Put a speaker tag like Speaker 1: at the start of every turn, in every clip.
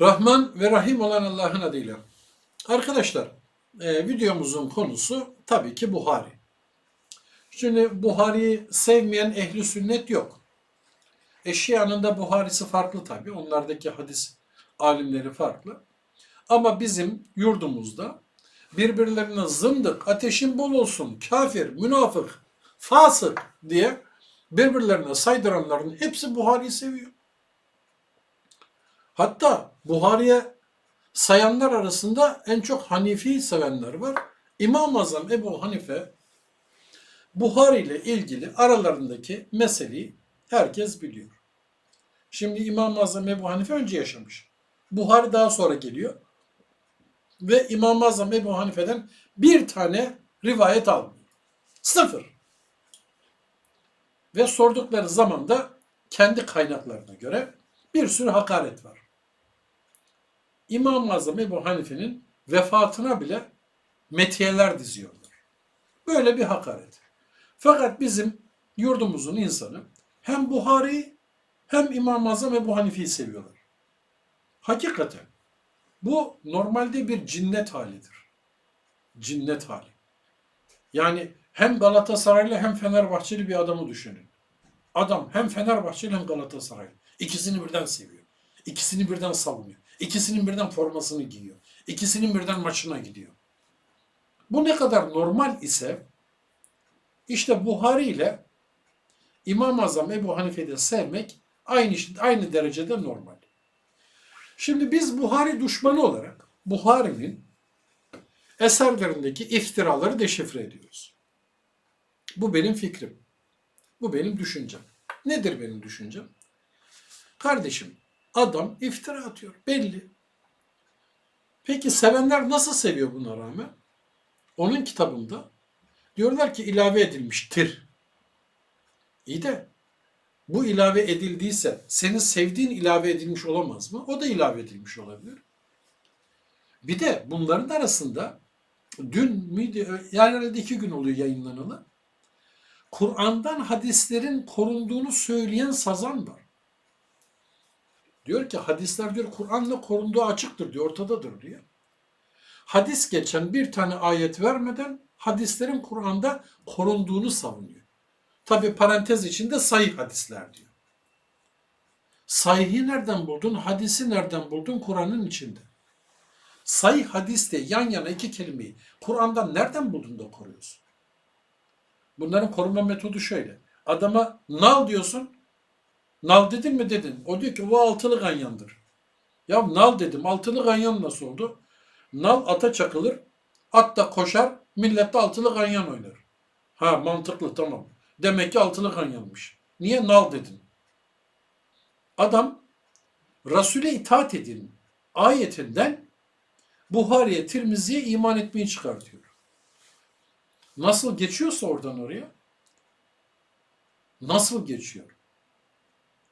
Speaker 1: Rahman ve Rahim olan Allah'ın adıyla. Arkadaşlar, e, videomuzun konusu tabii ki Buhari. Şimdi Buhari'yi sevmeyen ehli sünnet yok. E Şia'nın da Buhari'si farklı tabii. Onlardaki hadis alimleri farklı. Ama bizim yurdumuzda birbirlerine zındık, ateşin bol olsun, kafir, münafık, fasık diye birbirlerine saydıranların hepsi Buhari'yi seviyor. Hatta Buhari'ye sayanlar arasında en çok Hanifi sevenler var. İmam-ı Azam Ebu Hanife Buhari ile ilgili aralarındaki meseleyi herkes biliyor. Şimdi İmam-ı Azam Ebu Hanife önce yaşamış. Buhari daha sonra geliyor. Ve İmam-ı Azam Ebu Hanife'den bir tane rivayet almıyor. Sıfır. Ve sordukları zaman da kendi kaynaklarına göre bir sürü hakaret var. İmam-ı Azam Ebu Hanife'nin vefatına bile metiyeler diziyorlar. Böyle bir hakaret. Fakat bizim yurdumuzun insanı hem Buhari'yi hem İmam-ı Azam Ebu Hanife'yi seviyorlar. Hakikaten bu normalde bir cinnet halidir. Cinnet hali. Yani hem Galatasaraylı hem Fenerbahçeli bir adamı düşünün. Adam hem Fenerbahçeli hem Galatasaraylı. İkisini birden seviyor. İkisini birden savunuyor. İkisinin birden formasını giyiyor. İkisinin birden maçına gidiyor. Bu ne kadar normal ise işte Buhari ile İmam-ı Azam Ebu Hanife'yi sevmek aynı aynı derecede normal. Şimdi biz Buhari düşmanı olarak Buhari'nin eserlerindeki iftiraları deşifre ediyoruz. Bu benim fikrim. Bu benim düşüncem. Nedir benim düşüncem? Kardeşim adam iftira atıyor belli. Peki sevenler nasıl seviyor buna rağmen? Onun kitabında diyorlar ki ilave edilmiştir. İyi de bu ilave edildiyse senin sevdiğin ilave edilmiş olamaz mı? O da ilave edilmiş olabilir. Bir de bunların arasında dün müydü? Herhalde iki gün oluyor yayınlanalı. Kur'an'dan hadislerin korunduğunu söyleyen sazan var. Diyor ki hadisler diyor Kur'an'la korunduğu açıktır diyor, ortadadır diyor. Hadis geçen bir tane ayet vermeden hadislerin Kur'an'da korunduğunu savunuyor. Tabi parantez içinde sahih hadisler diyor. Sahihi nereden buldun? Hadisi nereden buldun? Kur'an'ın içinde. Sahih hadiste yan yana iki kelimeyi Kur'an'dan nereden buldun da koruyorsun? Bunların koruma metodu şöyle. Adama nal diyorsun. Nal dedin mi dedin. O diyor ki bu altılı ganyandır. Ya nal dedim. Altılı ganyan nasıl oldu? Nal ata çakılır. At da koşar. Millet de altılı ganyan oynar. Ha mantıklı tamam. Demek ki altılı ganyanmış. Niye nal dedin? Adam Resul'e itaat edin ayetinden Buhari'ye, Tirmizi'ye iman etmeyi çıkartıyor. Nasıl geçiyorsa oradan oraya nasıl geçiyor?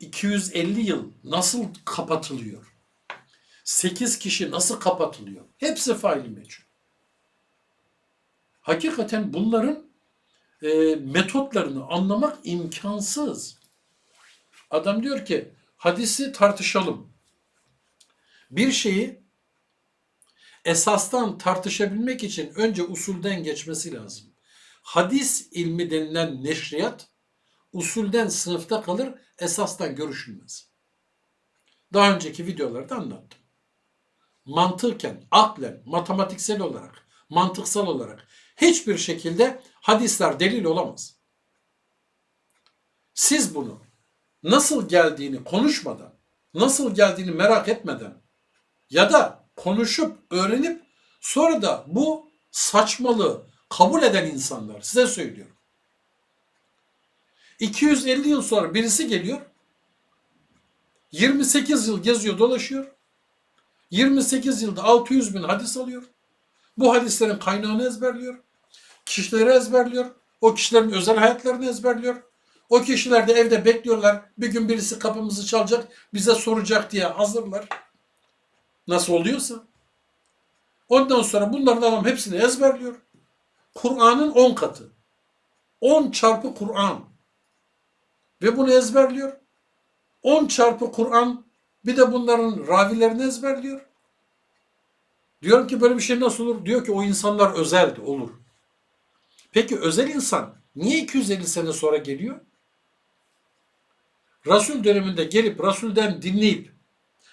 Speaker 1: 250 yıl nasıl kapatılıyor? 8 kişi nasıl kapatılıyor? Hepsi faili meçhul. Hakikaten bunların e, metotlarını anlamak imkansız. Adam diyor ki hadisi tartışalım. Bir şeyi esastan tartışabilmek için önce usulden geçmesi lazım. Hadis ilmi denilen neşriyat usulden sınıfta kalır, esastan görüşülmez. Daha önceki videolarda anlattım. Mantıken, aklen, matematiksel olarak, mantıksal olarak hiçbir şekilde hadisler delil olamaz. Siz bunu nasıl geldiğini konuşmadan, nasıl geldiğini merak etmeden ya da konuşup öğrenip sonra da bu saçmalığı kabul eden insanlar size söylüyorum. 250 yıl sonra birisi geliyor. 28 yıl geziyor dolaşıyor. 28 yılda 600 bin hadis alıyor. Bu hadislerin kaynağını ezberliyor. Kişileri ezberliyor. O kişilerin özel hayatlarını ezberliyor. O kişiler de evde bekliyorlar. Bir gün birisi kapımızı çalacak, bize soracak diye hazırlar. Nasıl oluyorsa. Ondan sonra bunların adam hepsini ezberliyor. Kur'an'ın 10 katı. 10 çarpı Kur'an. Ve bunu ezberliyor. 10 çarpı Kur'an Bir de bunların ravilerini ezberliyor. Diyorum ki böyle bir şey nasıl olur? Diyor ki o insanlar özeldi, olur. Peki özel insan niye 250 sene sonra geliyor? Resul döneminde gelip Resul'den dinleyip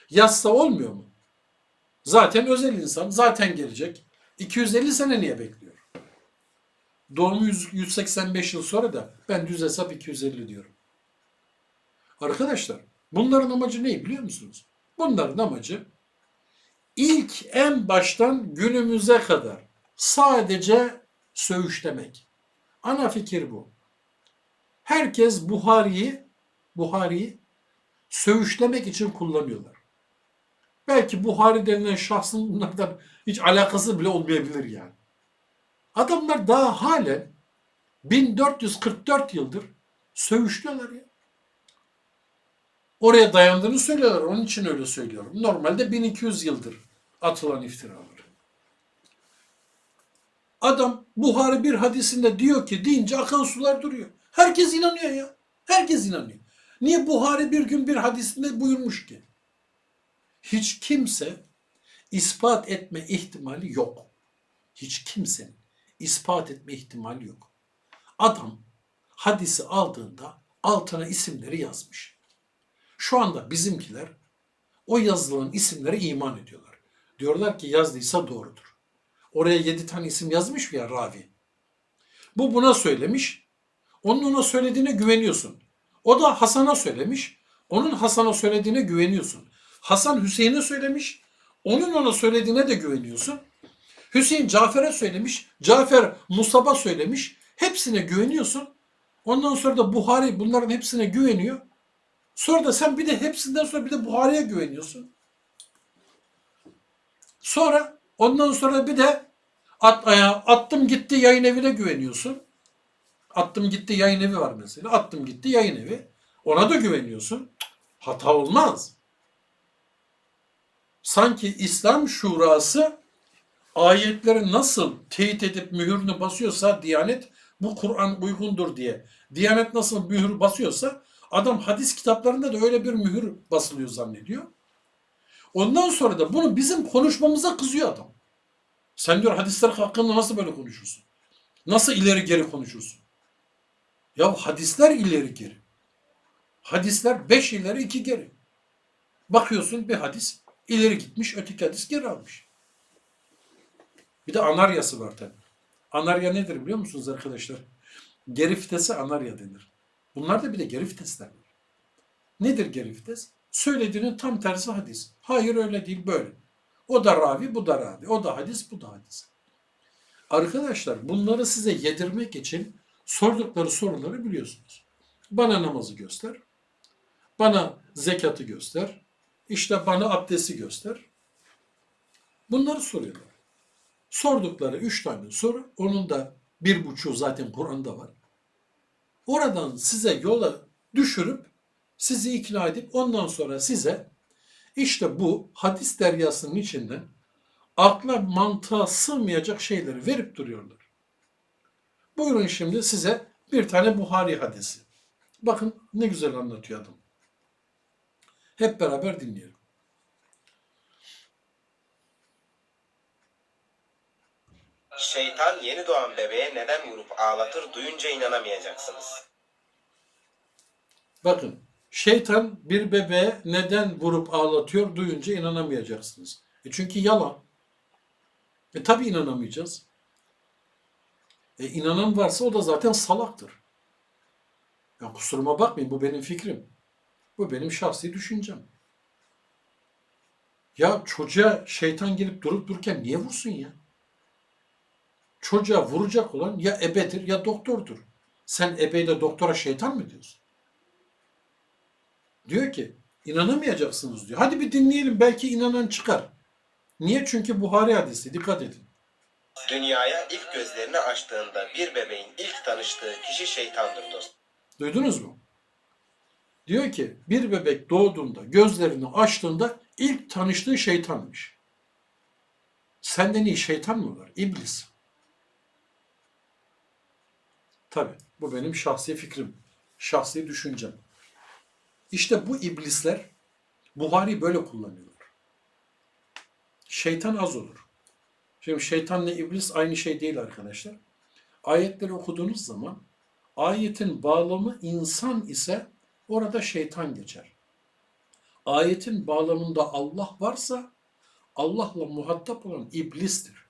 Speaker 1: yazsa olmuyor mu? Zaten özel insan, zaten gelecek. 250 sene niye bekliyor? Doğumu 100 185 yıl sonra da ben düz hesap 250 diyorum. Arkadaşlar bunların amacı ne biliyor musunuz? Bunların amacı ilk en baştan günümüze kadar sadece söğüşlemek. Ana fikir bu. Herkes Buhari'yi Buhari'yi söğüşlemek için kullanıyorlar. Belki Buhari denilen şahsın bunlardan hiç alakası bile olmayabilir yani. Adamlar daha halen 1444 yıldır söğüşlüyorlar ya. Oraya dayandığını söylüyorlar. Onun için öyle söylüyorum. Normalde 1200 yıldır atılan iftiralar. Adam Buhari bir hadisinde diyor ki deyince akan sular duruyor. Herkes inanıyor ya. Herkes inanıyor. Niye Buhari bir gün bir hadisinde buyurmuş ki? Hiç kimse ispat etme ihtimali yok. Hiç kimsenin ispat etme ihtimali yok. Adam hadisi aldığında altına isimleri yazmış. Şu anda bizimkiler o yazılan isimlere iman ediyorlar. Diyorlar ki yazdıysa doğrudur. Oraya yedi tane isim yazmış ya ravi. Bu buna söylemiş. Onun ona söylediğine güveniyorsun. O da Hasan'a söylemiş. Onun Hasan'a söylediğine güveniyorsun. Hasan Hüseyin'e söylemiş. Onun ona söylediğine de güveniyorsun. Hüseyin Cafer'e söylemiş. Cafer Musab'a söylemiş. Hepsine güveniyorsun. Ondan sonra da Buhari bunların hepsine güveniyor. Sonra da sen bir de hepsinden sonra bir de Buhari'ye güveniyorsun. Sonra ondan sonra bir de at, attım gitti yayın evine güveniyorsun. Attım gitti yayın evi var mesela. Attım gitti yayın evi. Ona da güveniyorsun. Hata olmaz. Sanki İslam şurası ayetleri nasıl teyit edip mühürünü basıyorsa Diyanet bu Kur'an uygundur diye. Diyanet nasıl mühür basıyorsa adam hadis kitaplarında da öyle bir mühür basılıyor zannediyor. Ondan sonra da bunu bizim konuşmamıza kızıyor adam. Sen diyor hadisler hakkında nasıl böyle konuşursun? Nasıl ileri geri konuşursun? Ya hadisler ileri geri. Hadisler beş ileri iki geri. Bakıyorsun bir hadis ileri gitmiş, öteki hadis geri almış. Bir de anaryası var tabi. Anarya nedir biliyor musunuz arkadaşlar? Geri vitese anarya denir. Bunlar da bir de geri vitesler. Nedir geri vites? Söylediğinin tam tersi hadis. Hayır öyle değil böyle. O da ravi, bu da ravi. O da hadis, bu da hadis. Arkadaşlar bunları size yedirmek için sordukları soruları biliyorsunuz. Bana namazı göster. Bana zekatı göster. İşte bana abdesti göster. Bunları soruyorlar. Sordukları üç tane soru. Onun da bir buçuğu zaten Kur'an'da var. Oradan size yola düşürüp sizi ikna edip ondan sonra size işte bu hadis deryasının içinden akla mantığa sığmayacak şeyleri verip duruyorlar. Buyurun şimdi size bir tane Buhari hadisi. Bakın ne güzel anlatıyor adam. Hep beraber dinleyelim.
Speaker 2: Şeytan yeni doğan bebeğe neden vurup ağlatır duyunca inanamayacaksınız.
Speaker 1: Bakın şeytan bir bebeğe neden vurup ağlatıyor duyunca inanamayacaksınız. E çünkü yalan. E tabi inanamayacağız. E inanan varsa o da zaten salaktır. Ya kusuruma bakmayın bu benim fikrim. Bu benim şahsi düşüncem. Ya çocuğa şeytan gelip durup dururken niye vursun ya? Çocuğa vuracak olan ya ebedir ya doktordur. Sen ebeyle doktora şeytan mı diyorsun? Diyor ki inanamayacaksınız diyor. Hadi bir dinleyelim belki inanan çıkar. Niye? Çünkü Buhari hadisi dikkat edin.
Speaker 2: Dünyaya ilk gözlerini açtığında bir bebeğin ilk tanıştığı kişi şeytandır dost.
Speaker 1: Duydunuz mu? Diyor ki bir bebek doğduğunda gözlerini açtığında ilk tanıştığı şeytanmış. Senden iyi şeytan mı var? İblis. Tabi bu benim şahsi fikrim. Şahsi düşüncem. İşte bu iblisler Buhari böyle kullanıyorlar. Şeytan az olur. Şimdi şeytanla iblis aynı şey değil arkadaşlar. Ayetleri okuduğunuz zaman ayetin bağlamı insan ise orada şeytan geçer. Ayetin bağlamında Allah varsa Allah'la muhatap olan iblistir.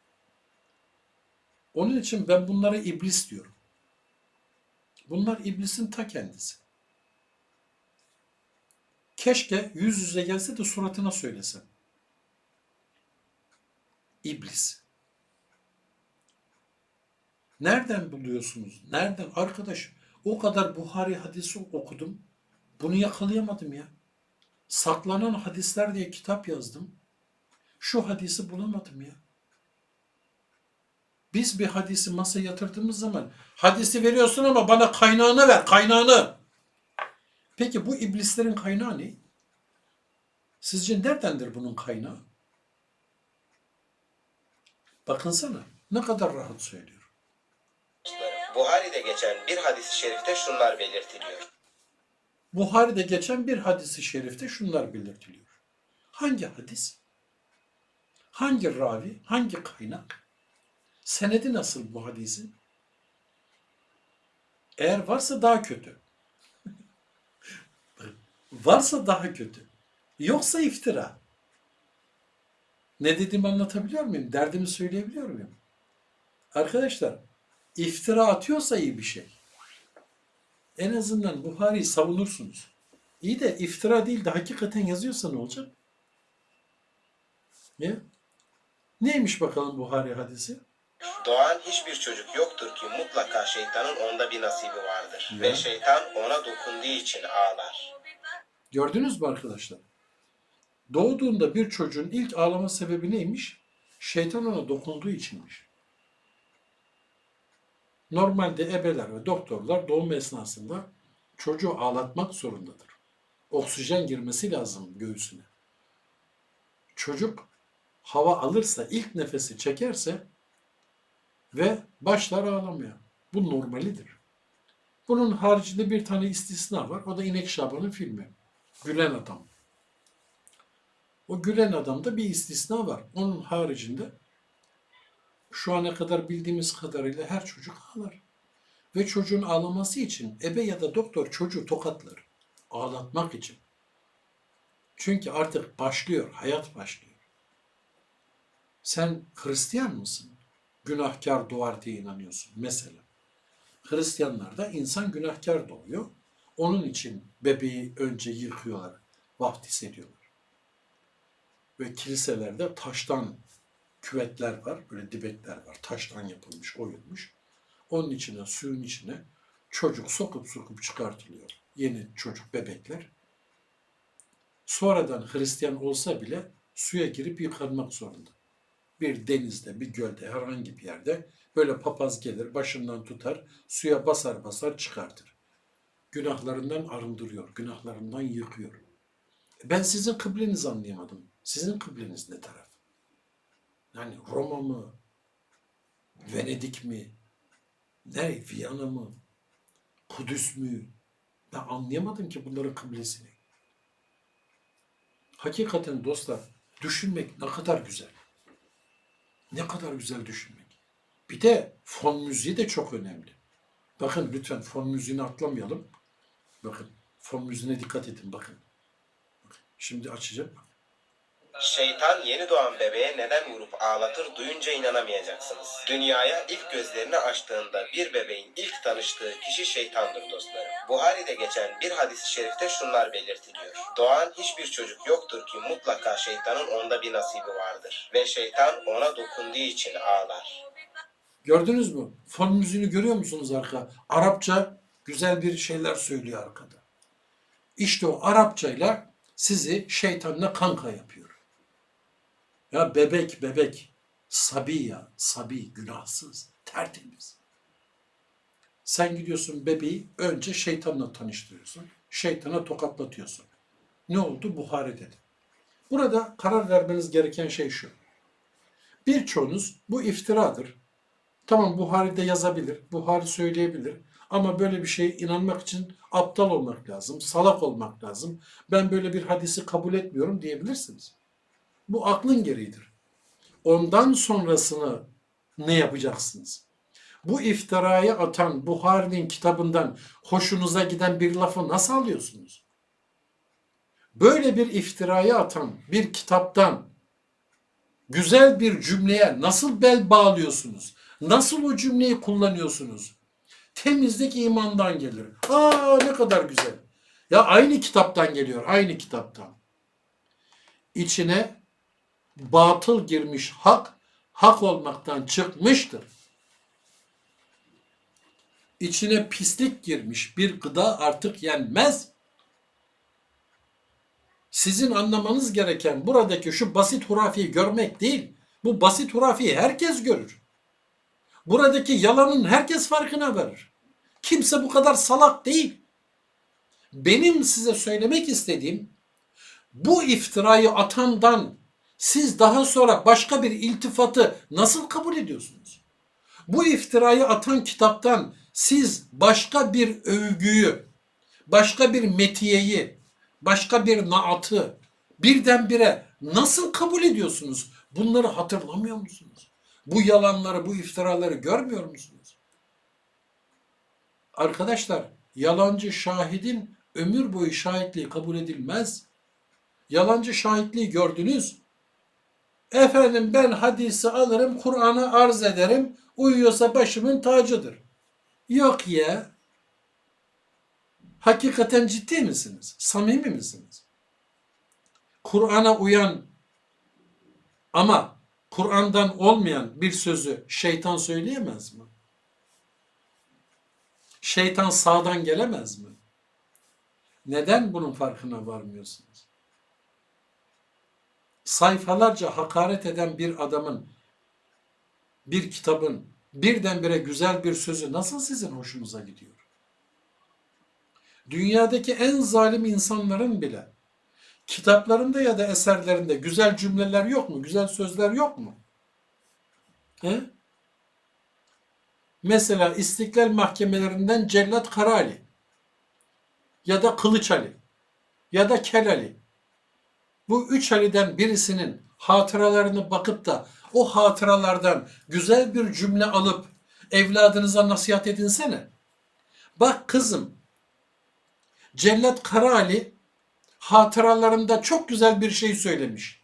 Speaker 1: Onun için ben bunlara iblis diyorum. Bunlar iblisin ta kendisi. Keşke yüz yüze gelse de suratına söylesem. İblis. Nereden buluyorsunuz? Nereden? Arkadaş o kadar Buhari hadisi okudum. Bunu yakalayamadım ya. Saklanan hadisler diye kitap yazdım. Şu hadisi bulamadım ya. Biz bir hadisi masaya yatırdığımız zaman hadisi veriyorsun ama bana kaynağını ver, kaynağını. Peki bu iblislerin kaynağı ne? Sizce neredendir bunun kaynağı? Bakınsana ne kadar rahat söylüyor.
Speaker 2: dostlarım. Buhari'de geçen bir hadis-i şerifte şunlar belirtiliyor.
Speaker 1: Buhari'de geçen bir hadisi şerifte şunlar belirtiliyor. Hangi hadis? Hangi ravi? Hangi kaynak? Senedi nasıl bu hadisin? Eğer varsa daha kötü. varsa daha kötü. Yoksa iftira. Ne dediğimi anlatabiliyor muyum? Derdimi söyleyebiliyor muyum? Arkadaşlar, iftira atıyorsa iyi bir şey. En azından Buhari'yi savunursunuz. İyi de iftira değil de hakikaten yazıyorsa ne olacak? Ne? Neymiş bakalım Buhari hadisi?
Speaker 2: Doğan hiçbir çocuk yoktur ki mutlaka şeytanın onda bir nasibi vardır.
Speaker 1: Ya.
Speaker 2: Ve şeytan ona dokunduğu için ağlar.
Speaker 1: Gördünüz mü arkadaşlar? Doğduğunda bir çocuğun ilk ağlama sebebi neymiş? Şeytan ona dokunduğu içinmiş. Normalde ebeler ve doktorlar doğum esnasında çocuğu ağlatmak zorundadır. Oksijen girmesi lazım göğsüne. Çocuk hava alırsa, ilk nefesi çekerse ve başlar ağlamaya. Bu normalidir. Bunun haricinde bir tane istisna var. O da İnek Şaban'ın filmi. Gülen Adam. O gülen adamda bir istisna var. Onun haricinde şu ana kadar bildiğimiz kadarıyla her çocuk ağlar. Ve çocuğun ağlaması için ebe ya da doktor çocuğu tokatlar. Ağlatmak için. Çünkü artık başlıyor, hayat başlıyor. Sen Hristiyan mısın? Günahkar doğar diye inanıyorsun mesela. Hristiyanlarda insan günahkar doğuyor. Onun için bebeği önce yıkıyorlar, vaftiz ediyorlar. Ve kiliselerde taştan küvetler var, böyle dibekler var. Taştan yapılmış, oyulmuş. Onun içine, suyun içine çocuk sokup sokup çıkartılıyor. Yeni çocuk bebekler. Sonradan Hristiyan olsa bile suya girip yıkanmak zorunda. Bir denizde, bir gölde, herhangi bir yerde böyle papaz gelir, başından tutar, suya basar basar çıkartır. Günahlarından arındırıyor, günahlarından yıkıyor. Ben sizin kıblenizi anlayamadım. Sizin kıbleniz ne taraf? Yani Roma mı? Venedik mi? Ne? Viyana mı? Kudüs mü? Ben anlayamadım ki bunların kıblesini. Hakikaten dostlar düşünmek ne kadar güzel. Ne kadar güzel düşünmek. Bir de fon müziği de çok önemli. Bakın lütfen fon müziğini atlamayalım. Bakın fon müziğine dikkat edin bakın. Şimdi açacağım.
Speaker 2: Şeytan yeni doğan bebeğe neden vurup ağlatır duyunca inanamayacaksınız. Dünyaya ilk gözlerini açtığında bir bebeğin ilk tanıştığı kişi şeytandır dostlarım. Buhari'de geçen bir hadis-i şerifte şunlar belirtiliyor. Doğan hiçbir çocuk yoktur ki mutlaka şeytanın onda bir nasibi vardır. Ve şeytan ona dokunduğu için ağlar.
Speaker 1: Gördünüz mü? Fon müziğini görüyor musunuz arka? Arapça güzel bir şeyler söylüyor arkada. İşte o Arapçayla sizi şeytanla kanka yapıyor. Ya bebek bebek, sabi ya, sabi, günahsız, tertemiz. Sen gidiyorsun bebeği önce şeytanla tanıştırıyorsun. Şeytana tokatlatıyorsun. Ne oldu? Buhari dedi. Burada karar vermeniz gereken şey şu. Birçoğunuz bu iftiradır. Tamam Buhari'de yazabilir, Buhari söyleyebilir. Ama böyle bir şeye inanmak için aptal olmak lazım, salak olmak lazım. Ben böyle bir hadisi kabul etmiyorum diyebilirsiniz. Bu aklın gereğidir. Ondan sonrasını ne yapacaksınız? Bu iftirayı atan Buhari'nin kitabından hoşunuza giden bir lafı nasıl alıyorsunuz? Böyle bir iftirayı atan bir kitaptan güzel bir cümleye nasıl bel bağlıyorsunuz? Nasıl o cümleyi kullanıyorsunuz? Temizlik imandan gelir. Aa ne kadar güzel. Ya aynı kitaptan geliyor, aynı kitaptan. İçine batıl girmiş hak, hak olmaktan çıkmıştır. İçine pislik girmiş bir gıda artık yenmez. Sizin anlamanız gereken buradaki şu basit hurafiyi görmek değil. Bu basit hurafiyi herkes görür. Buradaki yalanın herkes farkına varır. Kimse bu kadar salak değil. Benim size söylemek istediğim bu iftirayı atandan siz daha sonra başka bir iltifatı nasıl kabul ediyorsunuz? Bu iftirayı atan kitaptan siz başka bir övgüyü, başka bir metiyeyi, başka bir naatı birdenbire nasıl kabul ediyorsunuz? Bunları hatırlamıyor musunuz? Bu yalanları, bu iftiraları görmüyor musunuz? Arkadaşlar, yalancı şahidin ömür boyu şahitliği kabul edilmez. Yalancı şahitliği gördünüz. Efendim ben hadisi alırım, Kur'an'a arz ederim. Uyuyorsa başımın tacıdır. Yok ya. Hakikaten ciddi misiniz? Samimi misiniz? Kur'an'a uyan ama Kur'an'dan olmayan bir sözü şeytan söyleyemez mi? Şeytan sağdan gelemez mi? Neden bunun farkına varmıyorsunuz? Sayfalarca hakaret eden bir adamın, bir kitabın birdenbire güzel bir sözü nasıl sizin hoşunuza gidiyor? Dünyadaki en zalim insanların bile kitaplarında ya da eserlerinde güzel cümleler yok mu? Güzel sözler yok mu? He? Mesela İstiklal mahkemelerinden Cellat Karali ya da Kılıç Ali ya da Kel Ali. Bu üç Ali'den birisinin hatıralarını bakıp da o hatıralardan güzel bir cümle alıp evladınıza nasihat edinsene. Bak kızım, Cellat Karaali hatıralarında çok güzel bir şey söylemiş.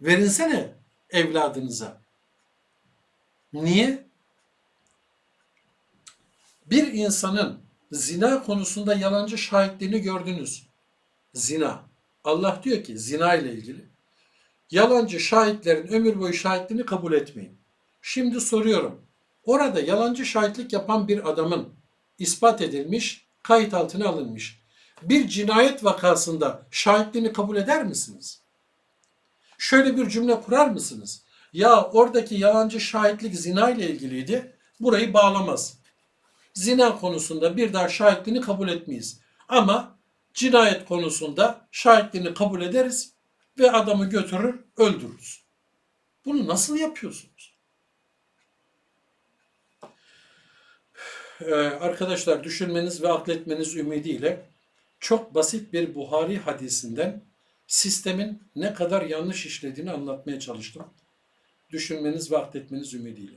Speaker 1: Verinsene evladınıza. Niye? Bir insanın zina konusunda yalancı şahitliğini gördünüz. Zina. Allah diyor ki zina ile ilgili. Yalancı şahitlerin ömür boyu şahitliğini kabul etmeyin. Şimdi soruyorum. Orada yalancı şahitlik yapan bir adamın ispat edilmiş, kayıt altına alınmış. Bir cinayet vakasında şahitliğini kabul eder misiniz? Şöyle bir cümle kurar mısınız? Ya oradaki yalancı şahitlik zina ile ilgiliydi. Burayı bağlamaz. Zina konusunda bir daha şahitliğini kabul etmeyiz. Ama cinayet konusunda şahitliğini kabul ederiz ve adamı götürür öldürürüz. Bunu nasıl yapıyorsunuz? Ee, arkadaşlar düşünmeniz ve akletmeniz ümidiyle çok basit bir Buhari hadisinden sistemin ne kadar yanlış işlediğini anlatmaya çalıştım. Düşünmeniz ve akletmeniz ümidiyle.